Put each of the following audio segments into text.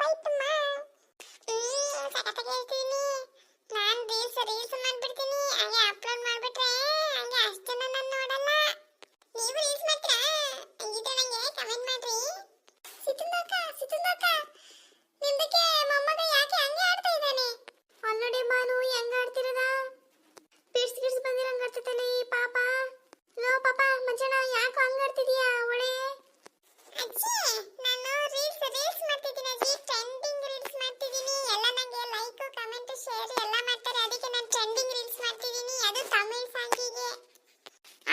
ಪೈತಮ್ಮ ಹ್ಮ್ ಸಖತ್ತಾಗಿ ಹೇಳ್ತೀನಿ ನಾನು ರೀಲ್ಸ್ ರೀಲ್ಸ್ ಮಾಡ್ಬಿಡ್ತೀನಿ.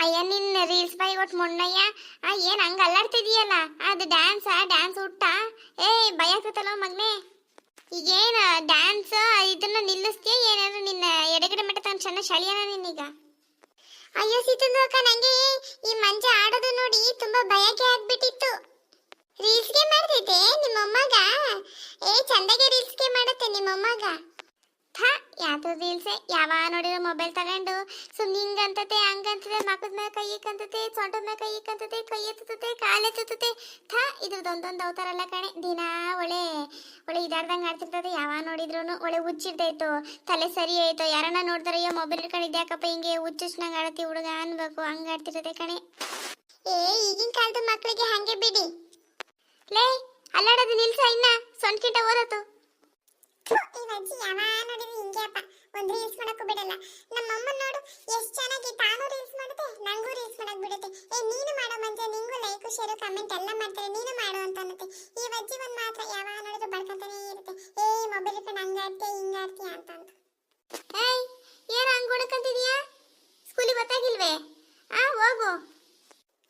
ಅಯ್ಯ, ನಿನ್ನ ರೀಲ್ಸ್ ಬೈ ಒಟ್ಟು ಮೊಣ್ಣಯ್ಯ. ಆ, ಏನ್ ಹಂಗ ಅಲ್ಲಾಡ್ತಿದೀಯಲ್ಲ ಅದು ಡ್ಯಾನ್ಸ್ ಡ್ಯಾನ್ಸ್ ಹುಟ್ಟ. ಏ ಭಯ ಆಗ್ತೈತಲ್ಲ ಮಗ್ನೆ. ಈಗೇನ ಡ್ಯಾನ್ಸ್ ಇದನ್ನ ನಿಲ್ಲಿಸ್ತೀಯ ಏನಾದ್ರು ನಿನ್ನ ಎಡಗಡೆ ಮಟ್ಟ ತನ್ನ ಚೆನ್ನ ಶಳಿಯನ ನಿನ್ನೀಗ? ಅಯ್ಯೋ ಸಿತುಂದಕ್ಕ ನಂಗೆ ಈ ಮಂಜ ಆಡೋದು ನೋಡಿ ತುಂಬಾ ಭಯಕ್ಕೆ ಆಗ್ಬಿಟ್ಟಿತ್ತು. ರೀಲ್ಸ್ಗೆ ಮಾಡ್ತೈತೆ ನಿಮ್ಮ ಮೊಮ್ಮಗ ಏ, ಚಂದಗೆ ರೀಲ್ಸ್ಗೆ ಮಾಡುತ್ತೆ ನಿಮ್ಮ ಮೊಮ್ಮಗ ಥಾ ಯಾವ್ದು ರೀಲ್ಸೆ ಯಾವ ನೋಡಿರೋ ಮೊಬೈಲ್ ತಗೊಂಡು? ಸುಮ್ ಹಿಂಗಂತತೆ ಹಂಗಂತದೆ ಮಕ್ಕದ ಮೇಲೆ ಕೈ ಕಂತತೆ ಸೊಂಟದ ಮೇಲೆ ಕೈ ಕಂತತೆ ಕೈ ಎತ್ತುತ್ತೆ, ಕಾಲು ಎತ್ತುತ್ತೆ. ಥಾ ಇದ್ರದ್ದೊಂದೊಂದು ಅವತಾರಲ್ಲ ಕಣೆ. ದಿನ ಒಳ್ಳೆ ಒಳ್ಳೆ ಇದಾಡ್ದಂಗೆ ಆಡ್ತಿರ್ತದೆ. ಯಾವ ನೋಡಿದ್ರು ಒಳ್ಳೆ ಹುಚ್ಚಿರ್ತೈತು ತಲೆ ಸರಿ ಆಯ್ತು? ಯಾರನ್ನ ನೋಡ್ತಾರೆ ಅಯ್ಯೋ ಮೊಬೈಲ್ ಇಟ್ಕೊಂಡಿದ್ದೆ? ಯಾಕಪ್ಪ ಹಿಂಗೆ ಹುಚ್ಚುಚ್ನಾಗ ಆಡತಿ ಹುಡುಗ? ಅನ್ಬೇಕು. ಹಂಗ ಆಡ್ತಿರ್ತದೆ ಕಣೆ. ಏ, ಈಗಿನ ಕಾಲದ ಮಕ್ಕಳಿಗೆ ಹಂಗೆ ಬಿಡಿ. ಲೇ, ಅಲ್ಲಾಡೋದು ನಿಲ್ಸ ಇನ್ನ. ಸೊಂಟ್ಕಿಟ ಓದತ್ತು ಇವಜ್ಜಿ ಯಾವ ನೋಡಿದ್ರು ಹಿಂಗೆ ಅಪ್ಪ. ರೀಲ್ಸ್ ಮಾಡಕ್ಕೂ ಬಿಡಲ್ಲ ನಮ್ಮ ಅಮ್ಮ ನೋಡು, ಎಷ್ಟು ಚೆನ್ನಾಗಿ ತಾನು ರೀಲ್ಸ್ ಮಾಡುತ್ತೆ, ನಂಗೂ ರೀಲ್ಸ್ ಮಾಡಕ್ ಬಿಡುತ್ತೆ. ಏ, ನೀನು ಮಾಡೋ ಮಂಜ, ನಿಂಗೂ ಲೈಕ್ ಶೇರ್ ಕಮೆಂಟ್ ಎಲ್ಲ ಮಾಡ್ತಾರೆ, ನೀನು ಮಾಡು ಅಂತ ಅನ್ನತ್ತೆ. ಈ ಅಜ್ಜಿ ಒಂದ್ ಮಾತ್ರ ಯಾವಾಗ ನೋಡಿದ್ರು ಬಡ್ಕೊಂತಾನೆ ಇರುತ್ತೆ. ಏ ಮೊಬೈಲ್ ಇಟ್ಕೊಂಡು ಹಂಗಾಡ್ತೀಯ, ಹಿಂಗಾಡ್ತೀಯ ಅಂತ ಅಂತ. ಏಯ್ ಏನ ಹಂಗ್ ಹುಡುಕಂತಿದೀಯಾ? ಸ್ಕೂಲಿಗೆ ಗೊತ್ತಾಗಿಲ್ವೇ? ಆ, ಹೋಗು.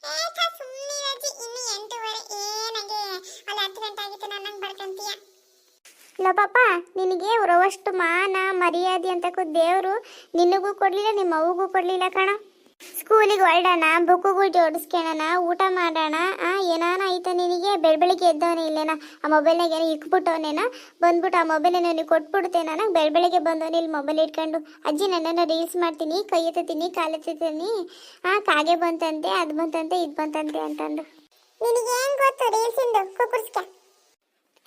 ಏಕ ಸುಮ್ಮನೆ ಅಜ್ಜಿ. ಇನ್ನು ಎಂಟೂವರೆ ಏನಂಗೆ ಅಲ್ಲಿ ಹತ್ತು ಗಂಟೆ ಆಗಿತ್ತು ನನ್ನ ಬಡ್ಕಂತೀಯ. ಲೋಪಪ್ಪ ನಿನಗೆ ಅವರವಷ್ಟು ಮಾನ, ಮರ್ಯಾದೆ ಅಂತಕ್ಕೂ ದೇವರು ನಿನಗೂ ಕೊಡಲಿಲ್ಲ ನಿಮ್ಮ ಅವ್ವಗೂ ಕೊಡಲಿಲ್ಲ ಕಣ. ಸ್ಕೂಲಿಗೆ ಹೊರಡೋಣ, ಬುಕ್ಕುಗಳು ಜೋಡಿಸ್ಕೊಳ್ಳೋಣ ಊಟ ಮಾಡೋಣ ಏನಾನ ಆಯ್ತಾ ನಿನಗೆ? ಬೆಳ ಬೆಳಿಗ್ಗೆ ಎದ್ದವನೇ ಇಲ್ಲೇನ? ಆ ಮೊಬೈಲ್ನಾಗ ಏನೋ ಇಕ್ಬಿಟ್ಟವನೇನ ಬಂದ್ಬಿಟ್ಟು ಆ ಮೊಬೈಲ್ ನನಗೆ ಕೊಟ್ಬಿಡ್ತೆ ನನಗೆ ಬೆಳ ಬೆಳಿಗ್ಗೆ ಬಂದವನೇ ಇಲ್ಲಿ ಮೊಬೈಲ್ ಇಟ್ಕೊಂಡು. ಅಜ್ಜಿ, ನನ್ನನ್ನು ರೀಲ್ಸ್ ಮಾಡ್ತೀನಿ, ಕೈ ಎತ್ತೀನಿ ಕಾಲು ಎತ್ತೀನಿ ಆ, ಕಾಗೆ ಬಂತಂತೆ, ಅದು ಬಂತಂತೆ, ಇದು ಬಂತಂತೆ ಅಂತಂದು. ನಿನಗೇನು ಗೊತ್ತು ರೀಲ್ಸಿಂದು? ಕುಕ್ಕುರ್ಸ್ಕ.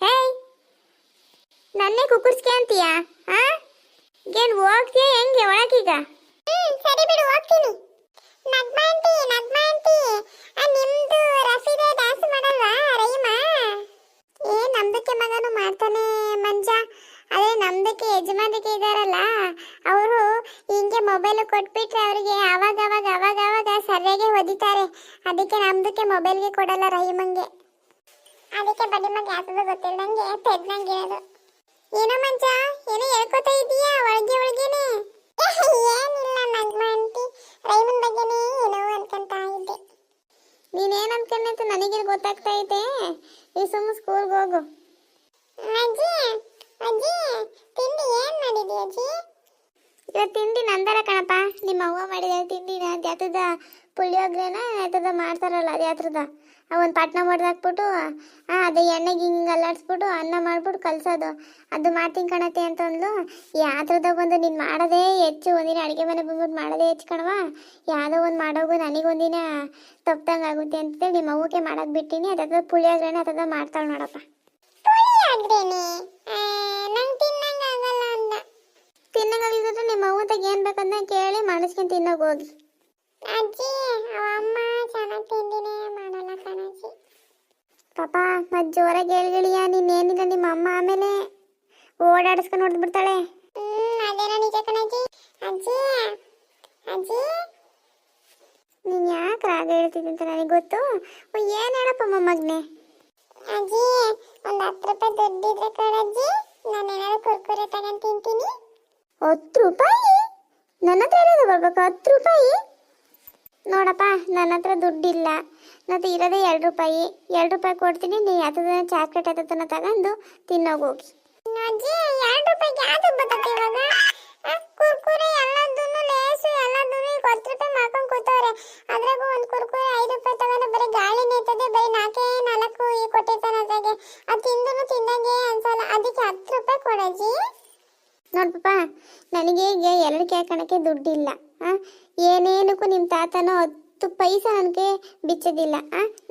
ಹೇಯ್! ನನ್ನೇ ಕುಕ್ಕುರ್ಸ್ಕೆ ಅಂತೀಯಾ? ಆ? ಏನ್ ಹೋಗ್ತೀಯ ಹೆಂಗೆ ಒಳಗೀಗ? ಹ್ಮ್ ಸರಿ ಬಿಡು ಹೋಗ್ತೀನಿ. ನಗ್ಮಾ ಆಂಟಿ ನಗ್ಮಾ ಆಂಟಿ ಆ ನಿಮ್ದು ರಫೀದ ಡ್ಯಾನ್ಸ್ ಮಾಡಲ್ವಾ ರೈಮಾ? ಏ ನಮ್ದಕ್ಕೆ ಮಗನು ಮಾಡ್ತಾನೆ ಮಂಜ. ಅದೇ ನಮ್ದಕ್ಕೆ ಯಜಮಾನಿಕೆ ಇದಾರಲ್ಲ ಅವರು ಹಿಂಗೆ ಮೊಬೈಲ್ ಕೊಟ್ಬಿಟ್ರೆ ಅವರಿಗೆ ಅವಾಗ ಅವಾಗ ಅವಾಗ ಅವಾಗ ಸರಿಯಾಗಿ ಒದಿತಾರೆ ಅದಕ್ಕೆ ನಮ್ದಕ್ಕೆ ಮೊಬೈಲ್ಗೆ ಕೊಡಲ್ಲ ರೈಮಂಗೆ. ಅದಕ್ಕೆ ಬಡಿಮಗೆ ಮಗ ಗೊತ್ತಿಲ್ಲ ನಂಗೆ ತೆಗ್ದಂಗೆ ಇರೋದು. ಏನೋ ಮಂಜ ಏನೋ ಹೇಳ್ಕೊತಾ ಇದೀಯಾ? ಒಳಗೆ, ಒಳಗೇನೆ. ಏನಿಲ್ಲ ನಗ್ಮ ಆಂಟಿ ರೈಮನ್ ಬಗ್ಗೆನೇ ಏನೋ ಅನ್ಕೊಂತ ಇದ್ದೆ. ನೀನೇನ್ ಅನ್ಕೊಂಡೆ ಅಂತ ನನಗೆ ಗೊತ್ತಾಗ್ತಾ ಐತೆ ಈ ಸುಮ್ಮ ಸ್ಕೂಲ್ಗೆ ಹೋಗು. ಅಜ್ಜಿ ಅಜ್ಜಿ, ತಿಂಡಿ ಏನ್ ಮಾಡಿದಿ ಅಜ್ಜಿ? ಇವತ್ತು ತಿಂಡಿ ನಂದರ ಕಣಪ್ಪ. ನಿಮ್ಮ ಅವ್ವ ಮಾಡಿದ ತಿಂಡಿನ ಜಾತದ ಪುಳಿಯೋಗ್ರೆನ ಯಾತದ ಮಾಡ್ತಾರಲ್ಲ ಅದು ಯಾತ್ರದ ಒಂದು ಪಾಟ್ನ ಹೊಡೆದಾಕ್ಬಿಟ್ಟು ಅದು ಎಣ್ಣೆಗೆ ಹಿಂಗೆ ಅಲ್ಲಾಡಿಸ್ಬಿಟ್ಟು ಅನ್ನ ಮಾಡ್ಬಿಟ್ಟು ಕಲ್ಸೋದು. ಅದು ಮಾಡ್ತೀನಿ ಕಣತೆ ಅಂತಂದ್ಲು ಯಾತ್ರದ ಬಂದು ನೀನು ಮಾಡೋದೇ ಹೆಚ್ಚು ಒಂದಿನ ಅಡುಗೆ ಮನೆ ಬಂದ್ಬಿಟ್ಟು ಮಾಡೋದೇ ಹೆಚ್ಚು ಕಣವ ಯಾವುದೋ ಒಂದು ಮಾಡೋಗು ನನಗೊಂದಿನ ತಪ್ಪದಂಗೆ ಆಗುತ್ತೆ ಅಂತೇಳಿ ನಿಮ್ಮ ಅವಕ್ಕೆ ಮಾಡಕ್ಕೆ ಬಿಟ್ಟಿನಿ. ಅದಾದ ಪುಳಿಯೋಗ್ರಣೆ ಅದ್ರದ್ದು ಮಾಡ್ತಾಳೆ ನೋಡಪ್ಪ. ತಿನ್ನಂಗಾಗಿದ್ರೆ ನಿಮ್ಮ ಅವ್ವಂತಾಗ ಏನು ಬೇಕಂತ ಕೇಳಿ ಮಾಡಿಸ್ಕೊಂಡು ತಿನ್ನೋಗಿ ಹೋಗಿ. ಅಜ್ಜಿ ಅಮ್ಮ ಚೆನ್ನಾಗಿ ತಿಂಡಿನೇ ಮಾಡಲ್ಲ ಕಣಜ್ಜಿ ಪಾಪ ಮತ್ ಜೋರಾಗಿ ಹೇಳ್ಗಳಿಯ ನೀನೇನಿಲ್ಲ ನಿಮ್ಮ ಅಮ್ಮ ಆಮೇಲೆ ಓಡಾಡಿಸ್ಕೊಂಡು ಹೊಡೆದ್ಬಿಡ್ತಾಳೆ. ಹ್ಮ್ ಅದೇನೋ ನಿಜ ಕಣಜ್ಜಿ ಅಜ್ಜಿ ಅಜ್ಜಿ. ನೀನ್ ಯಾಕೆ ರಾಗ ಹೇಳ್ತಿದ್ದೆ ಅಂತ ನನಗೆ ಗೊತ್ತು? ಏನು ಹೇಳಪ್ಪ ಮೊಮ್ಮಗ್ನೆ? ಅಜ್ಜಿ ಒಂದು ಹತ್ತು ರೂಪಾಯಿ ದುಡ್ಡಿದ್ರೆ ಕಣಜ್ಜಿ ನಾನು ಏನಾದ್ರು ಕುರ್ಕುರೆ ತಗೊಂಡು ತಿಂತೀನಿ. ಹತ್ತು ರೂಪಾಯಿ? ನನ್ನ ಹತ್ರ ಹೇಳೋದು ಬರ್ಬೇಕು ಹತ್ತು ರೂಪಾಯಿ? ನೋಡಪ್ಪ, ನನ್ನ ಹತ್ರ ದುಡ್ಡಿಲ್ಲ. ಮತ್ತೆ ಇರೋದೇ ಎರಡು ರೂಪಾಯಿ. ಎರಡು ರೂಪಾಯಿ ಕೊಡ್ತೀನಿ, ನೀ ಅದನ್ನ ಚಾಕ್ಲೇಟ್ ಅದನ್ನ ತಗೊಂಡು ತಿನ್ನೋಗೋಗಿ ನೋಡ್ಪಪ್ಪ ನನಗೆ ಈಗ ಎರಡು ಕೇಳ್ಕೊಳಕ್ಕೆ ದುಡ್ಡಿಲ್ಲ ಏನೇನಕ್ಕೂ ನಿಮ್ಮ ತಾತನೋ ಹತ್ತು ಪೈಸಾ ನನಗೆ ಬಿಚ್ಚೋದಿಲ್ಲ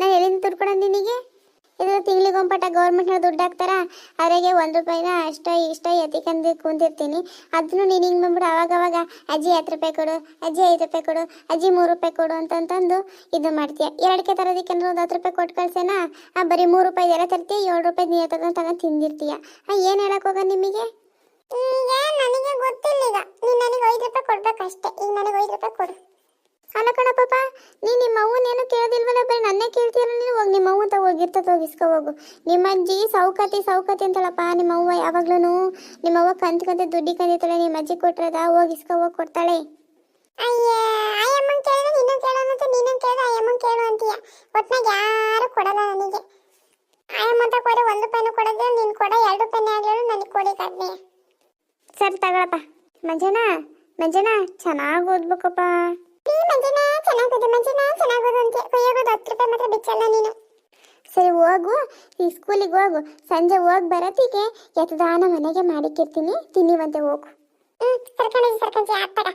ನಾನು ಎಲ್ಲಿಂದ ದುಡ್ಕೊಳ ನಿನಗೆ? ಇದು ತಿಂಗಳಿಗೊಂಪಟ ಗೌರ್ಮೆಂಟ್ನ ದುಡ್ಡು ಹಾಕ್ತಾರ? ಅವರಿಗೆ ಒಂದು ರೂಪಾಯಿನ ಅಷ್ಟ ಇಷ್ಟ ಎತ್ತಿಕಂದು ಕುಂತಿರ್ತೀನಿ ಅದನ್ನು ನೀನು ಹಿಂಗೆ ಬಂದ್ಬಿಡು, ಅವಾಗವಾಗ ಅವಾಗ ಅಜ್ಜಿ ಹತ್ತು ರೂಪಾಯಿ ಕೊಡು, ಅಜ್ಜಿ ಐದು ರೂಪಾಯಿ ಕೊಡು, ಅಜ್ಜಿ ಮೂರು ರೂಪಾಯಿ ಕೊಡು ಅಂತಂತಂದು ಇದು ಮಾಡ್ತೀಯ. ಎರಡಕ್ಕೆ ತರೋದಕ್ಕೆ ಒಂದು ಹತ್ತು ರೂಪಾಯಿ ಕೊಟ್ಟು ಕಳ್ಸೇನಾ? ಬರೀ ಮೂರು ರೂಪಾಯಿ ಎಲ್ಲ ತರ್ತೀಯ, ಏಳು ರೂಪಾಯಿ ನೀರು ತಗೊಂಡು ತಗೊಂಡು ತಿಂದಿರ್ತೀಯ. ಏನು ಹೇಳಕ್ ಹೋಗ ನಿಮಗೆ? ಈಗ ನನಗೆ ಗೊತ್ತಿಲ್ಲ ಈಗ. ನೀನು ನನಗೆ ಐದು ರೂಪಾಯಿ ಕೊಡ್ಬೇಕಷ್ಟೇ. ಈಗ ನನಗೆ ಐದು ರೂಪಾಯಿ ಕೊಡು. ಅಲ್ಲ ಕಣ ಪಾಪ ನೀ ನಿಮ್ಮ ಅವ್ವನೇನು ಕೇಳೋದಿಲ್ವಲ್ಲ ಬರೀ ನನ್ನೇ ಕೇಳ್ತೀಯಲ್ಲ ನೀನು? ಹೋಗಿ, ನಿಮ್ಮ ಅವ್ವನ್ ತಗೋ ಹೋಗಿರ್ತದ ಹೋಗಿಸ್ಕೊ ಹೋಗು ನಿಮ್ಮ ಅಜ್ಜಿ ಸೌಕತಿ ಸೌಕತಿ ಅಂತಳಪ್ಪ, ನಿಮ್ಮ ಅವ್ವ ಯಾವಾಗ್ಲೂ ನಿಮ್ಮ ಅವ್ವ ಕಂತ್ ಕಂತ ದುಡ್ಡಿ ಕಂದಿತಾಳೆ ನಿಮ್ಮ ಅಜ್ಜಿ ಕೊಟ್ರದ ಹೋಗಿಸ್ಕೊ ಹೋಗಿ ಕೊಡ್ತಾಳೆ. ಅಯ್ಯ ಆಯಮ್ಮನ ಕೇಳಿದ್ರೆ ನೀನು ಕೇಳೋ ಅಂತ ನೀನು ಕೇಳಿದ್ರೆ ಆಯಮ್ಮನ್ ಕೇಳು ಅಂತೀಯ. ಒಟ್ನಾಗ ಯಾರು ಕೊಡಲ್ಲ ನನಗೆ. ಆಯಮ್ಮಂತ ಕೊಡ, ಒಂದು ರೂಪಾಯಿನೂ ಕೊಡೋದು, ನೀನು ಕೊಡ ಎರಡು ರೂಪಾಯಿನೇ ಆಗ್ಲೂ ನನಗೆ ಕೊಡಿ ಕೊಡಿಕಾದ್ನೆ ಸರಿ ತಗೊಳಪ್ಪ. ಮಂಜನ ಮಂಜನ ಚೆನ್ನಾಗಿ ಓದ್ಬೇಕಪ್ಪ. ಈ ಮಂಜನ ಚೆನ್ನಾಗೋದು ಮಂಜನ ಚೆನ್ನಾಗೋದು ಅಂತ ಕೊಯ್ಯೋಗೋದು ಹತ್ತು ರೂಪಾಯಿ ಮಾತ್ರ ಬಿಚ್ಚಲ್ಲ ನೀನು. ಸರಿ ಹೋಗು. ಈ ಸ್ಕೂಲಿಗೆ ಹೋಗು. ಸಂಜೆ ಹೋಗಿ ಬರೋತ್ತಿಗೆ ಎತ್ತದಾನ ಮನೆಗೆ ಮಾಡಿಕ್ಕಿರ್ತೀನಿ ತಿನ್ನಿವಂತೆ ಹೋಗು. ಹ್ಮ್ ಸರ್ಕಣಿ ಸರ್ಕಂಜಿ ಆತಾಗ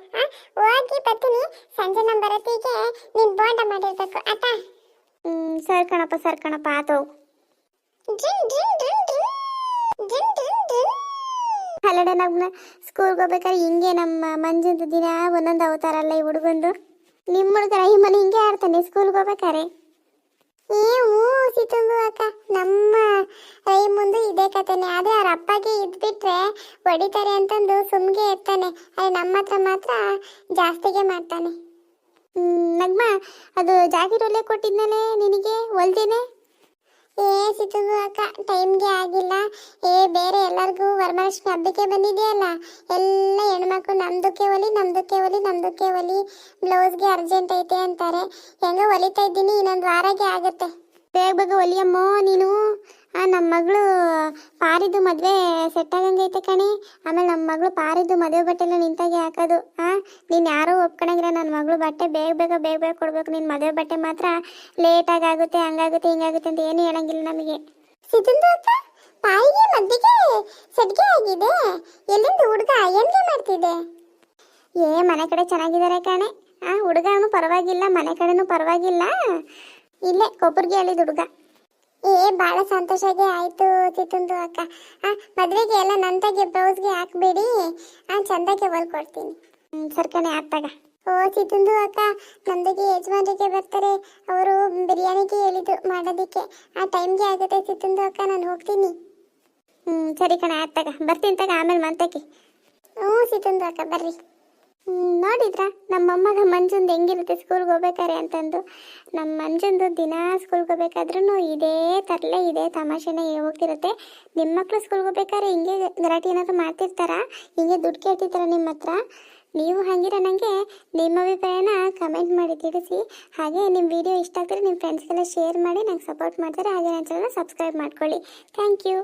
ಹೋಗಿ ಬರ್ತೀನಿ. ಸಂಜೆ ನಮ್ಮ ಬರತ್ತಿಗೆ ನೀನ್ ಬೋಂಡ ಮಾಡಿರ್ಬೇಕು ಆತ. ಸರಿ ಕಣಪ್ಪ ಸರಿ ಕಣಪ್ಪ ಆತ ಹೋಗು. ಅಲ್ಲಡೆ ನಮ್ಮ ಸ್ಕೂಲ್ಗೆ ಹೋಗ್ಬೇಕಾದ್ರೆ ಹಿಂಗೆ ನಮ್ಮ ಮಂಜುಂದು ದಿನ ಒಂದೊಂದು ಅವತಾರ ಅಲ್ಲ ಈ ಹುಡುಗಂದು. ನಿಮ್ಮ ಹುಡುಗರ ಈ ಮನೆ ಹಿಂಗೆ ಆಡ್ತಾನೆ ಸ್ಕೂಲ್ಗೆ ಹೋಗ್ಬೇಕಾರೆ ಏ ಹೂ ಸಿತುಂಬು ಅಕ್ಕ. ನಮ್ಮ ರೈ ಮುಂದೆ ಇದೇ ಕತೆನೆ ಅದೇ ಅವ್ರ ಅಪ್ಪಗೆ ಇದ್ಬಿಟ್ರೆ ಹೊಡಿತಾರೆ ಅಂತಂದು ಸುಮ್ಗೆ ಇರ್ತಾನೆ. ಅದೇ ನಮ್ಮ ಹತ್ರ ಮಾತ್ರ ಜಾಸ್ತಿಗೆ ಮಾಡ್ತಾನೆ. ನಗ್ಮ, ಅದು ಜಾಗಿರಲ್ಲೇ ಕೊಟ್ಟಿದ್ಮೇಲೆ ನಿನಗೆ? ಹೊಲ್ದೇನೆ? ಏ ಸಿತ್ತು ಅಕ್ಕ ಟೈಮ್ಗೆ ಆಗಿಲ್ಲ. ಏ, ಬೇರೆ ಎಲ್ಲರಿಗೂ ವರಮಹಾಲಕ್ಷ್ಮಿ ಹಬ್ಬಕ್ಕೆ ಬಂದಿದೆಯಲ್ಲ? ಎಲ್ಲ ಹೆಣ್ಮಕ್ಳು ನಮ್ದಕ್ಕೆ ಒಲಿ ನಮ್ದಕ್ಕೆ ಒಲಿ ನಮ್ದಕ್ಕೆ ಒಲಿ ಬ್ಲೌಸ್ಗೆ ಅರ್ಜೆಂಟ್ ಐತೆ ಅಂತಾರೆ. ಹೆಂಗ ಹೊಲಿತಾ ಇದ್ದೀನಿ, ಇನ್ನೊಂದು ವಾರಗೆ ಆಗುತ್ತೆ. ಬೇಗ ಬೇಗ ಒಲಿಯಮ್ಮೋ ನೀನು. ನಮ್ಮ ಮಗಳು ಪಾರಿದ್ದು ಮದುವೆ ಸೆಟ್ ಆಗಂಗೈತೆ ಕಣಿ. ಆಮೇಲೆ ನಮ್ಮ ಮಗಳು ಪಾರಿದ್ದು ಮದುವೆ ಬಟ್ಟೆಲ್ಲ ನಿಂತಾಗೆ ಹಾಕೋದು. ಆ ನೀನು ಯಾರೋ ಒಪ್ಕೊಳಂಗಿಲ್ಲ ನನ್ನ ಮಗಳು ಬಟ್ಟೆ ಬೇಗ ಬೇಗ ಬೇಗ ಬೇಗ ಕೊಡ್ಬೇಕು. ನಿನ್ನ ಮದುವೆ ಬಟ್ಟೆ ಮಾತ್ರ ಲೇಟಾಗಿ ಆಗುತ್ತೆ ಹಂಗಾಗುತ್ತೆ ಹಿಂಗಾಗುತ್ತೆ ಅಂತ ಏನು ಹೇಳಂಗಿಲ್ಲ ನಮಗೆ. ಮದ್ದಿಗೆ ಆಗಿದೆ. ಎಲ್ಲಿಂದ ಹುಡುಗ ಏನ್ಗೆ ಮಾಡ್ತಿದೆ ಏ ಮನೆ ಕಡೆ ಚೆನ್ನಾಗಿದ್ದಾರೆ ಕಣೆ. ಆ ಹುಡುಗನು ಪರವಾಗಿಲ್ಲ ಮನೆ ಕಡೆನೂ ಪರವಾಗಿಲ್ಲ. ಇಲ್ಲೇ ಕೊಬ್ಬರಿಗೆ ಹೇಳಿದ ಹುಡುಗ. ಏ ಬಹಳ ಸಂತೋಷ ಆಗಿ ಆಯ್ತು ತಿತ್ತುಂದು ಅಕ್ಕ. ಆ ಮದ್ವೆಗೆ ಎಲ್ಲ ನಂತಾಗೆ ಬ್ಲೌಸ್ಗೆ ಹಾಕ್ಬೇಡಿ. ಆ ಚಂದಕ್ಕೆ ಹೊಲ್ಕೊಡ್ತೀನಿ ಹ್ಮ್ ಸರ್ಕಣೆ ಆಗ್ತಾಗ ಓ ಸಿತುಂದು ಅಕ್ಕ. ನಮ್ದಿಗೆ ಯಜಮಾನ್ರಿಗೆ ಬರ್ತಾರೆ. ಅವರು ಬಿರಿಯಾನಿಗೆ ಹೇಳಿದ್ರು ಮಾಡೋದಕ್ಕೆ. ಆ ಟೈಮ್ಗೆ ಆಗುತ್ತೆ ಸಿತುಂದು ಅಕ್ಕ ನಾನು ಹೋಗ್ತೀನಿ. ಹ್ಞೂ ಸರಿ ಕಣ ಆಗ್ತಾಗ ಬರ್ತೀನಿ ತಗ ಆಮೇಲೆ ಮಂತಕ್ಕೆ ಹ್ಞೂ ಸಿತುಂದು ಅಕ್ಕ ಬರ್ರಿ. ಹ್ಮ್, ನೋಡಿದ್ರಾ? ನಮ್ಮ ಅಮ್ಮಗ ಮಂಜುಂದು ಹೆಂಗಿರುತ್ತೆ? ಸ್ಕೂಲ್ಗೆ ಹೋಗ್ಬೇಕಾರೆ ಅಂತಂದು. ನಮ್ಮ ಮಂಜುಂದು ದಿನ ಸ್ಕೂಲ್ಗೆ ಹೋಗ್ಬೇಕಾದ್ರೂ ಇದೇ ತರಲೆ, ಇದೇ ತಮಾಷೆನೇ ಹೋಗ್ತಿರುತ್ತೆ ನಿಮ್ಮ ಮಕ್ಕಳು ಸ್ಕೂಲ್ಗೆ ಹೋಗ್ಬೇಕಾದ್ರೆ ಹಿಂಗೆ ಗಲಾಟೆ ಏನಾದರೂ ಮಾಡ್ತಿರ್ತಾರಾ? ಹಿಂಗೆ ದುಡ್ಡು ಕೇಳ್ತಿರ್ತಾರ ನಿಮ್ಮ ಹತ್ರ? ನೀವು ಹಾಗಿರ ನನಗೆ ನಿಮ್ಮ ಅಭಿಪ್ರಾಯನ ಕಮೆಂಟ್ ಮಾಡಿ ತಿಳಿಸಿ. ಹಾಗೆ ನಿಮ್ಮ ವಿಡಿಯೋ ಇಷ್ಟ ಆಗ್ತಾರೆ ನಿಮ್ಮ ಫ್ರೆಂಡ್ಸ್ಗೆಲ್ಲ ಶೇರ್ ಮಾಡಿ ನಂಗೆ ಸಪೋರ್ಟ್ ಮಾಡ್ತಾರೆ. ಹಾಗೆ ನನ್ನ ಚಾನಲ್ನ ಸಬ್ಸ್ಕ್ರೈಬ್ ಮಾಡ್ಕೊಳ್ಳಿ. Thank you